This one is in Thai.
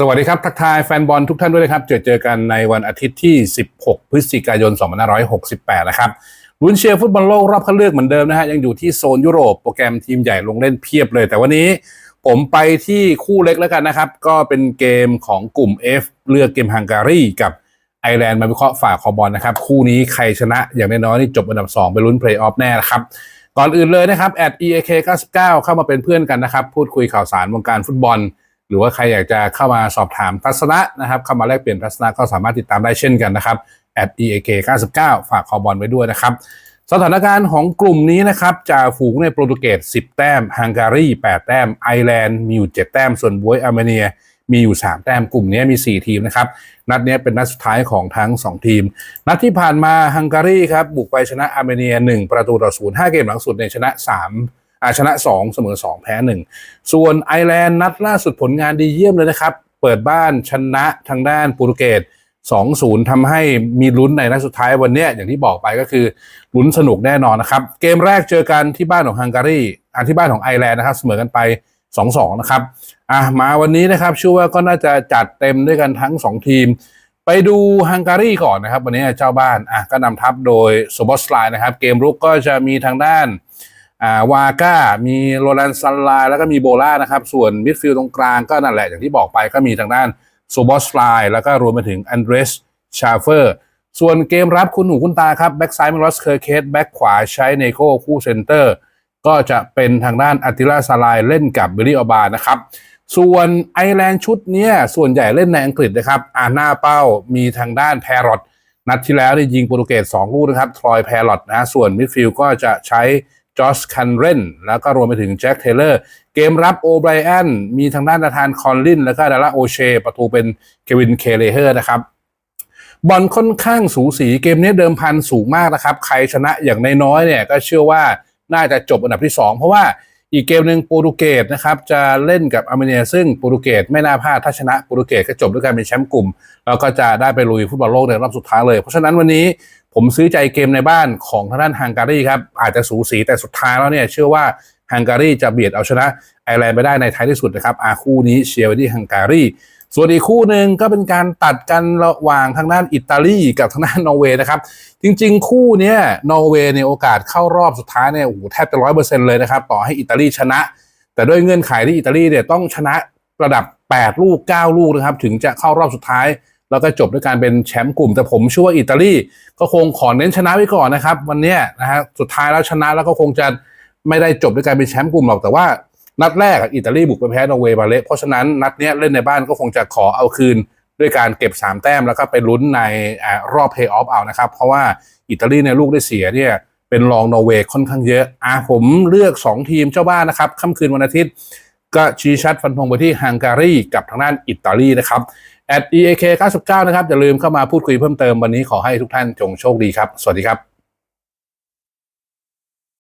สวัสดีครับ ทักทายแฟนบอลทุกท่านด้วยนะครับ เจอเจอกันในวันอาทิตย์ที่ 16 พฤศจิกายน 2568 นะครับลุ้นเชียร์ฟุตบอลโลกรอบคัดเลือกเหมือนเดิมนะฮะ ยังอยู่ที่โซนยุโรปโปรแกรมทีมใหญ่ลงเล่นเพียบเลย แต่วันนี้ผมไปที่คู่เล็กแล้วกันนะครับ ก็เป็นเกมของกลุ่ม F เลือกเกมฮังการีกับไอร์แลนด์มาวิเคราะห์ฝากคอบอลนะครับ คู่นี้ใครชนะอย่างน้อยๆนี่จบอันดับ 2 ไปลุ้นเพลย์ออฟแน่นะครับก่อนอื่นเลยนะครับ @eak 99เข้ามาเป็นเพื่อนกันนะครับพูดคุยข่าวสารวงการฟุตบอล หรือว่าใครอยากจะเข้ามาสอบถามทัศนะนะครับเข้ามาแลกเปลี่ยนทัศนะก็สามารถติดตามได้เช่นกันนะครับ @eak 99ฝากคอบอลไว้ด้วยนะครับ สถานการณ์ของกลุ่มนี้นะครับจ่าฝูงในโปรตุเกส10 แต้มฮังการี 8 แต้มไอร์แลนด์มีอยู่ 7 แต้มส่วนบวยอาร์เมเนียมีอยู่ 3 แต้มกลุ่มนี้มี 4 ทีมนะครับ นัดนี้เป็นนัดสุดท้ายของทั้ง 2 ทีม นัดที่ผ่านมาฮังการีครับบุกไปชนะอาร์เมเนีย 1 ประตูต่อศูนย์5เกมหลังสุดในชนะ 3 อาชนะ 2 เสมอ 2 แพ้ 1 ส่วนไอร์แลนด์นัดล่าสุดผลงานดีเยี่ยมเลยนะครับ เปิดบ้านชนะทางด้านโปรตุเกส2-0ทำให้มีลุ้นในนัดสุดท้ายวันนี้อย่างที่บอกไปก็คือลุ้นสนุกแน่นอนนะครับ เกมแรกเจอกันที่บ้านของฮังการีอันที่บ้านของไอร์แลนด์นะครับเสมอกันไป 2-2 นะครับอะมาวันนี้นะครับเชื่อว่าก็น่าจะจัดเต็มด้วยกันทั้ง 2 ทีม ไปดูฮังการีก่อนนะครับ วันนี้เจ้าบ้านอะก็นำทัพโดยโซบอสไลน์นะครับ เกมรุกก็จะมีทางด้าน อ่าวาก้ามีโรแลนซันไลแล้วก็มีโบล่านะครับ ส่วนมิดฟิลด์ตรงกลางก็นั่นแหละอย่างที่บอกไปก็มีทางด้านโซบอสไลแล้วก็รวมไปถึงอันเดรสชาเฟอร์ส่วนเกมรับคุณหูคุณตาครับ แบ็กซ้ายมีรอสเคอร์เคสแบ็กขวาใช้เนโก้คู่เซนเตอร์ ก็จะเป็นทางด้านอัติลาซาลายเล่นกับเบลลี่อบานะครับ ส่วนไอแลนด์ชุดนี้ส่วนใหญ่เล่นในอังกฤษนะครับอาหน้าเป้ามีทางด้านแพรอตนัดที่แล้วได้ยิงโปรตุเกส2ลูกนะครับทรอยแพรอตนะส่วนมิดฟิลด์ก็จะใช้ จอสคันเรนแล้วก็รวมไปถึงแจ็คเทเลอร์ เกมรับโอไบรอันมีทางด้านนาธานคอนลิน แล้วก็ดาราโอเช ประตูเป็นเควินเคเลเฮอร์นะครับบอลค่อนข้างสูสีเกมนี้เดิมพันสูงมากนะครับ ใครชนะอย่างนน้อยเนี่ยก็เชื่อว่าน่าจะจบอันดับที่ 2 เพราะว่าอีกเกมหนึ่งโปรตุเกสนะครับจะเล่นกับอาร์เมเนีย ซึ่งโปรตุเกสไม่น่าพลาดถ้าชนะโปรตุเกสก็จบด้วยการเป็นแชมป์กลุ่ม แล้วก็จะได้ไปลุยฟุตบอลโลกในรอบสุดท้ายเลย เพราะฉะนั้นวันนี้ ผมซื้อใจเกมในบ้านของทางด้านฮังการีครับ อาจจะสูสีแต่สุดท้ายแล้วเนี่ย เชื่อว่าฮังการีจะเบียดเอาชนะไอร์แลนด์ไปได้ในท้ายที่สุดนะครับอาคู่นี้เชียร์ไว้ที่ฮังการีส่วนอีกคู่หนึ่งก็เป็นการตัดกันระหว่างทางด้านอิตาลีกับทางด้านนอร์เวย์นะครับ จริงๆ คู่นี้นอร์เวย์ในยโอกาสเข้ารอบสุดท้ายเนี่ยโอ้โหแทบจะร้อยเปอร์เซ็นต์เลยนะครับ ต่อให้อิตาลีชนะ แต่ด้วยเงื่อนไขที่อิตาลีเนี่ยต้องชนะระดับ 8 ลูก 9 ลูกนะครับ ถึงจะเข้ารอบสุดท้าย แล้วก็จบด้วยการเป็นแชมป์กลุ่ม แต่ผมเชื่อว่าอิตาลีก็คงขอเน้นชนะไว้ก่อนนะครับ วันนี้นะฮะสุดท้ายแล้วชนะแล้วก็คงจะไม่ได้จบด้วยการเป็นแชมป์กลุ่มหรอกแต่ว่านัดแรกอิตาลีบุกไปแพ้นอร์เวย์มาเละเพราะฉะนั้นนัดนี้เล่นในบ้านก็คงจะขอเอาคืนด้วยการเก็บ 3 แต้มแล้วก็ไปลุ้นในอรอบเพย์ออฟเอานะครับ เพราะว่าอิตาลีในลูกได้เสียเนี่ยเป็นรองนอร์เวย์ค่อนข้างเยอะอะผมเลือก 2 ทีมเจ้าบ้านนะครับค่ำคืนวันอาทิตย์ ก็ชี้ชัดฟันธงไปที่ฮังการีกับทางด้านอิตาลีนะครับ at eak 99นะครับอย่าลืมเข้ามาพูดคุยเพิ่มเติมวันนี้ขอให้ทุกท่านจงโชคดีครับ สวัสดีครับ